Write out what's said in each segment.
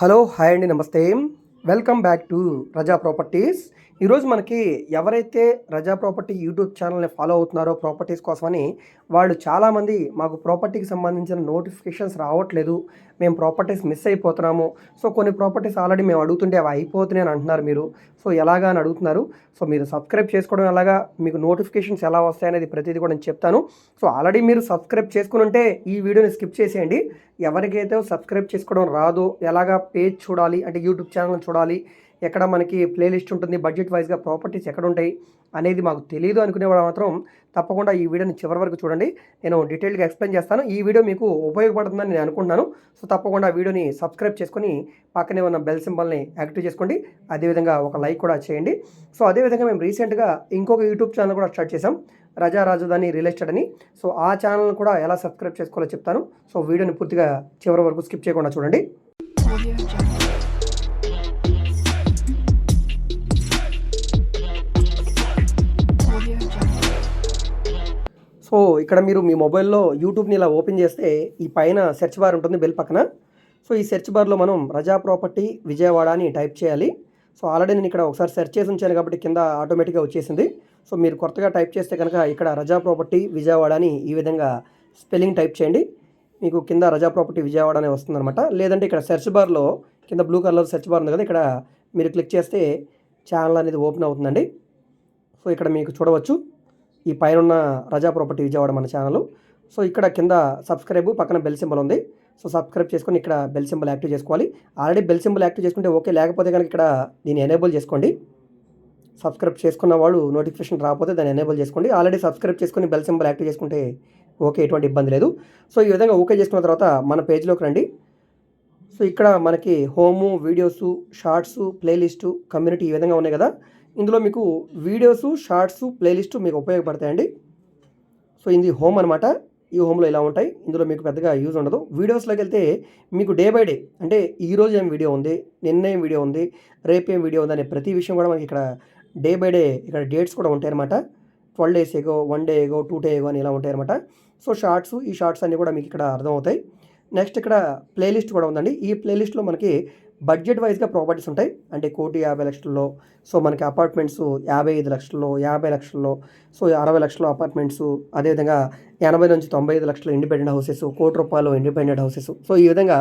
Hello hi అండి namaste. Welcome back to Raza properties. ఈరోజు మనకి ఎవరైతే రజా ప్రాపర్టీ యూట్యూబ్ ఛానల్ని ఫాలో అవుతున్నారో ప్రాపర్టీస్ కోసమని వాళ్ళు చాలామంది మాకు ప్రాపర్టీకి సంబంధించిన నోటిఫికేషన్స్ రావట్లేదు మేము ప్రాపర్టీస్ మిస్ అయిపోతున్నాము. సో కొన్ని ప్రాపర్టీస్ ఆల్రెడీ మేము అడుగుతుంటే అవి అయిపోతున్నాయి అని అంటున్నారు మీరు. సో ఎలాగా అని అడుగుతున్నారు. సో మీరు సబ్స్క్రైబ్ చేసుకోవడం ఎలాగా మీకు నోటిఫికేషన్స్ ఎలా వస్తాయనేది ప్రతిదీ కూడా నేను చెప్తాను. సో ఆల్రెడీ మీరు సబ్స్క్రైబ్ చేసుకుని ఉంటే ఈ వీడియోని స్కిప్ చేసేయండి. ఎవరికైతే సబ్స్క్రైబ్ చేసుకోవడం రాదు ఎలాగా పేజ్ చూడాలి అంటే యూట్యూబ్ ఛానల్ చూడాలి ఎక్కడ మనకి ప్లేలిస్ట్ ఉంటుంది బడ్జెట్ వైజ్గా ప్రాపర్టీస్ ఎక్కడ ఉంటాయి అనేది మాకు తెలియదు అనుకునేవాడు మాత్రం తప్పకుండా ఈ వీడియోని చివరి వరకు చూడండి. నేను డీటెయిల్గా ఎక్స్ప్లెయిన్ చేస్తాను. ఈ వీడియో మీకు ఉపయోగపడుతుందని నేను అనుకుంటున్నాను. సో తప్పకుండా ఆ వీడియోని సబ్స్క్రైబ్ చేసుకొని పక్కనే ఉన్న బెల్ సింబల్ని యాక్టివ్ చేసుకోండి. అదేవిధంగా ఒక లైక్ కూడా చేయండి. సో అదేవిధంగా మేము రీసెంట్గా ఇంకొక యూట్యూబ్ ఛానల్ కూడా స్టార్ట్ చేసాం రజా రాజధాని రియల్ ఎస్టేట్ అని. సో ఆ ఛానల్ కూడా ఎలా సబ్స్క్రైబ్ చేసుకోవాలో చెప్తాను. సో వీడియోని పూర్తిగా చివరి వరకు స్కిప్ చేయకుండా చూడండి. సో ఇక్కడ మీరు మీ మొబైల్లో యూట్యూబ్ని ఇలా ఓపెన్ చేస్తే ఈ పైన సెర్చ్ బార్ ఉంటుంది బెల్ పక్కన. సో ఈ సెర్చ్ బార్లో మనం రజా ప్రాపర్టీ విజయవాడ అని టైప్ చేయాలి. సో ఆల్రెడీ నేను ఇక్కడ ఒకసారి సెర్చ్ చేసి ఉంచాను కాబట్టి కింద ఆటోమేటిక్గా వచ్చేసింది. సో మీరు కొత్తగా టైప్ చేస్తే కనుక ఇక్కడ రజా ప్రాపర్టీ విజయవాడ అని ఈ విధంగా స్పెల్లింగ్ టైప్ చేయండి. మీకు కింద రజా ప్రాపర్టీ విజయవాడ అనే వస్తుందన్నమాట. లేదంటే ఇక్కడ సెర్చ్ బార్లో కింద బ్లూ కలర్ సెర్చ్ బార్ ఉంది కదా ఇక్కడ మీరు క్లిక్ చేస్తే ఛానల్ అనేది ఓపెన్ అవుతుందండి. సో ఇక్కడ మీకు చూడవచ్చు. ఈ పైన ఉన్న రజా ప్రాపర్టీ విజయవాడ మన ఛానల్. సో ఇక్కడ కింద సబ్స్క్రైబ్ పక్కన బెల్ సింబల్ ఉంది. సో సబ్స్క్రైబ్ చేసుకొని ఇక్కడ బెల్ సింబల్ యాక్టివ్ చేసుకోవాలి. ఆల్రెడీ బెల్ సింబల్ యాక్టివ్ చేసుకుంటే ఓకే లేకపోతే కనుక ఇక్కడ దీన్ని ఎనేబుల్ చేసుకోండి. సబ్స్క్రైబ్ చేసుకున్న వాళ్ళు నోటిఫికేషన్ రాకపోతే దాన్ని ఎనేబుల్ చేసుకోండి. ఆల్రెడీ సబ్స్క్రైబ్ చేసుకుని బెల్ సింబల్ యాక్టివ్ చేసుకుంటే ఓకే ఎటువంటి ఇబ్బంది లేదు. సో ఈ విధంగా ఓకే చేసుకున్న తర్వాత మన పేజ్లోకి రండి. సో ఇక్కడ మనకి home videos shorts playlist community ఈ విధంగా ఉన్నాయి కదా. ఇందులో మీకు వీడియోసు షార్ట్స్ ప్లేలిస్టు మీకు ఉపయోగపడతాయండి. సో ఇది హోమ్ అనమాట ఈ హోమ్లో ఇలా ఉంటాయి. ఇందులో మీకు పెద్దగా యూజ్ ఉండదు. వీడియోస్లోకి వెళ్తే మీకు డే బై డే అంటే ఈ రోజు ఏం వీడియో ఉంది నిన్న ఏం వీడియో ఉంది రేపు ఏం వీడియో ఉంది అనే ప్రతి విషయం కూడా మనకి ఇక్కడ డే బై డే ఇక్కడ డేట్స్ కూడా ఉంటాయి అనమాట twelve days ago one day ago two day ago అని ఇలా ఉంటాయి అనమాట సో షార్ట్స్ ఈ షార్ట్స్ అన్నీ కూడా మీకు ఇక్కడ అర్థమవుతాయి. నెక్స్ట్ ఇక్కడ ప్లేలిస్ట్ కూడా ఉందండి. ఈ ప్లేలిస్ట్లో మనకి బడ్జెట్ వైజ్గా ప్రాపర్టీస్ ఉంటాయి. అంటే కోటి యాభై లక్షల్లో సో మనకి అపార్ట్మెంట్స్ యాభై ఐదు లక్షల్లో యాభై లక్షల్లో సో అరవై లక్షల అపార్ట్మెంట్స్ అదేవిధంగా ఎనభై నుంచి తొంభై ఐదు లక్షల ఇండిపెండెంట్ హౌసెస్ కోటి రూపాయలు ఇండిపెండెంట్ హౌసెస్. సో ఈ విధంగా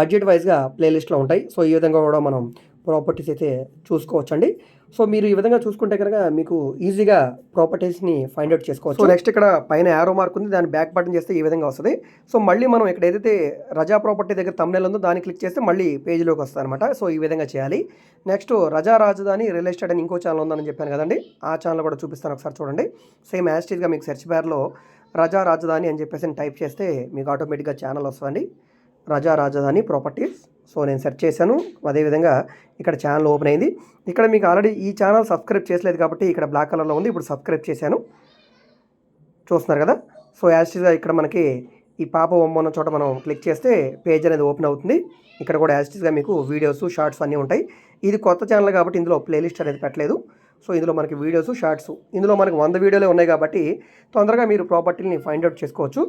బడ్జెట్ వైజ్గా ప్లేలిస్ట్లో ఉంటాయి. సో ఈ విధంగా కూడా మనం ప్రాపర్టీస్ అయితే చూసుకోవచ్చండి. సో మీరు ఈ విధంగా చూసుకుంటే కనుక మీకు ఈజీగా ప్రాపర్టీస్ని ఫైండ్ అవుట్ చేసుకోవచ్చు. సో నెక్స్ట్ ఇక్కడ పైన యారో మార్క్ ఉంది. దాన్ని బ్యాక్ బటన్ చేస్తే ఈ విధంగా వస్తుంది. సో మళ్ళీ మనం ఇక్కడ ఏదైతే రజా ప్రాపర్టీ దగ్గర తమ్నెల్ ఉందో దాన్ని క్లిక్ చేస్తే మళ్ళీ పేజీలోకి వస్తుంది అనమాట సో ఈ విధంగా చేయాలి. నెక్స్ట్ రజా రాజధాని రియల్ ఎస్టేట్ అని ఇంకో ఛానల్ ఉందని చెప్పాను కదండి. ఆ ఛానల్ కూడా చూపిస్తాను ఒకసారి చూడండి. సేమ్ యాస్టీజ్గా మీకు సెర్చ్ బార్లో రజా రాజధాని అని చెప్పేసి టైప్ చేస్తే మీకు ఆటోమేటిక్గా ఛానల్ వస్తుంది రజా రాజధాని ప్రాపర్టీస్. సో నేను సెర్చ్ చేశాను. అదేవిధంగా ఇక్కడ ఛానల్ ఓపెన్ అయింది. ఇక్కడ మీకు ఆల్రెడీ ఈ ఛానల్ సబ్స్క్రైబ్ చేసలేదు కాబట్టి ఇక్కడ బ్లాక్ కలర్లో ఉంది. ఇప్పుడు సబ్స్క్రైబ్ చేశాను. చూస్తున్నారు కదా? సో యాస్టీస్గా ఇక్కడ మనకి ఈ పాప బొమ్మ ఉన్న చోట మనం క్లిక్ చేస్తే పేజ్ అనేది ఓపెన్ అవుతుంది. ఇక్కడ కూడా యాస్టీస్గా మీకు వీడియోస్ షార్ట్స్ అన్నీ ఉంటాయి. ఇది కొత్త ఛానల్ కాబట్టి ఇందులో ప్లేలిస్ట్ అనేది పెట్టలేదు. సో ఇందులో మనకి వీడియోస్ షార్ట్స్. ఇందులో మనకి వంద వీడియోలే ఉన్నాయి కాబట్టి తొందరగా మీరు ప్రాపర్టీని ఫైండ్ అవుట్ చేసుకోవచ్చు.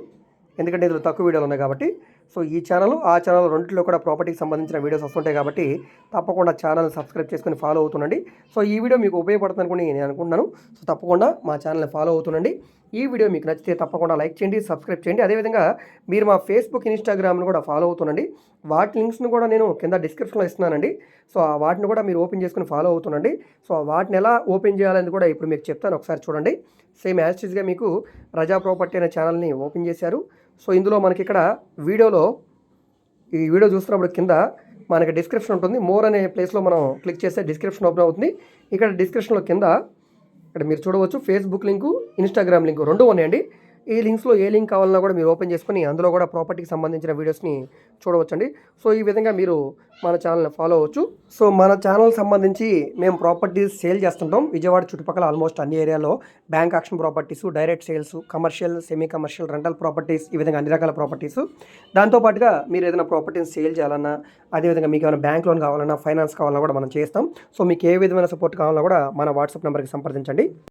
ఎందుకంటే ఇందులో తక్కువ వీడియోలు ఉన్నాయి కాబట్టి. సో ఈ ఛానల్ ఆ ఛానల్ రెండింటిలో కూడా ప్రాపర్టీకి సంబంధించిన వీడియోస్ వస్తుంటాయి కాబట్టి తప్పకుండా ఛానల్ సబ్స్క్రైబ్ చేసుకొని ఫాలో అవుతుండండి. సో ఈ వీడియో మీకు ఉపయోగపడుతుంది అనుకుని నేను అనుకుంటున్నాను. సో తప్పకుండా మా ఛానల్ని ఫాలో అవుతుండండి. ఈ వీడియో మీకు నచ్చితే తప్పకుండా లైక్ చేయండి సబ్స్క్రైబ్ చేయండి. అదేవిధంగా మీరు మా ఫేస్బుక్ ఇన్స్టాగ్రామ్ను కూడా ఫాలో అవుతుండండి. వాటి లింక్స్ను కూడా నేను కింద డిస్క్రిప్షన్లో ఇస్తున్నానండి. సో వాటిని కూడా మీరు ఓపెన్ చేసుకుని ఫాలో అవుతుండండి. సో వాటిని ఎలా ఓపెన్ చేయాలని కూడా ఇప్పుడు మీకు చెప్తాను. ఒకసారి చూడండి. సేమ్ యాస్టీస్గా మీకు రజా ప్రాపర్టీ అనే ఛానల్ని ఓపెన్ చేశారు. సో ఇందులో మనకి ఇక్కడ వీడియోలో ఈ వీడియో చూస్తున్నప్పుడు కింద మనకి డిస్క్రిప్షన్ ఉంటుంది. మోర్ అనే ప్లేస్లో మనం క్లిక్ చేస్తే డిస్క్రిప్షన్ ఓపెన్ అవుతుంది. ఇక్కడ డిస్క్రిప్షన్లో కింద ఇక్కడ మీరు చూడవచ్చు ఫేస్బుక్ లింకు ఇన్స్టాగ్రామ్ లింకు రెండు ఉన్నాయండి. ఈ లింక్స్లో ఏ లింక్ కావాలన్నా కూడా మీరు ఓపెన్ చేసుకుని అందులో కూడా ప్రాపర్టీకి సంబంధించిన వీడియోస్ని చూడవచ్చండి. సో ఈ విధంగా మీరు మన ఛానల్ని ఫాలో అవ్వచ్చు. సో మన ఛానల్ సంబంధించి మేము ప్రాపర్టీస్ సేల్ చేస్తుంటాం. విజయవాడ చుట్టుపక్కల ఆల్మోస్ట్ అన్ని ఏరియాలో bank auction properties direct sales commercial semi commercial rental properties ఈ విధంగా అన్ని రకాల ప్రాపర్టీస్. దాంతోపాటుగా మీరు ఏదైనా ప్రాపర్టీని సేల్ చేయాలన్నా అదేవిధంగా మీకు ఏమైనా బ్యాంక్ లోన్ కావాలన్నా ఫైనాన్స్ కావాలన్నా కూడా మనం చేస్తాం. సో మీకు ఏ విధమైన సపోర్ట్ కావాలన్నా కూడా మన వాట్సాప్ నెంబర్కి సంప్రదించండి.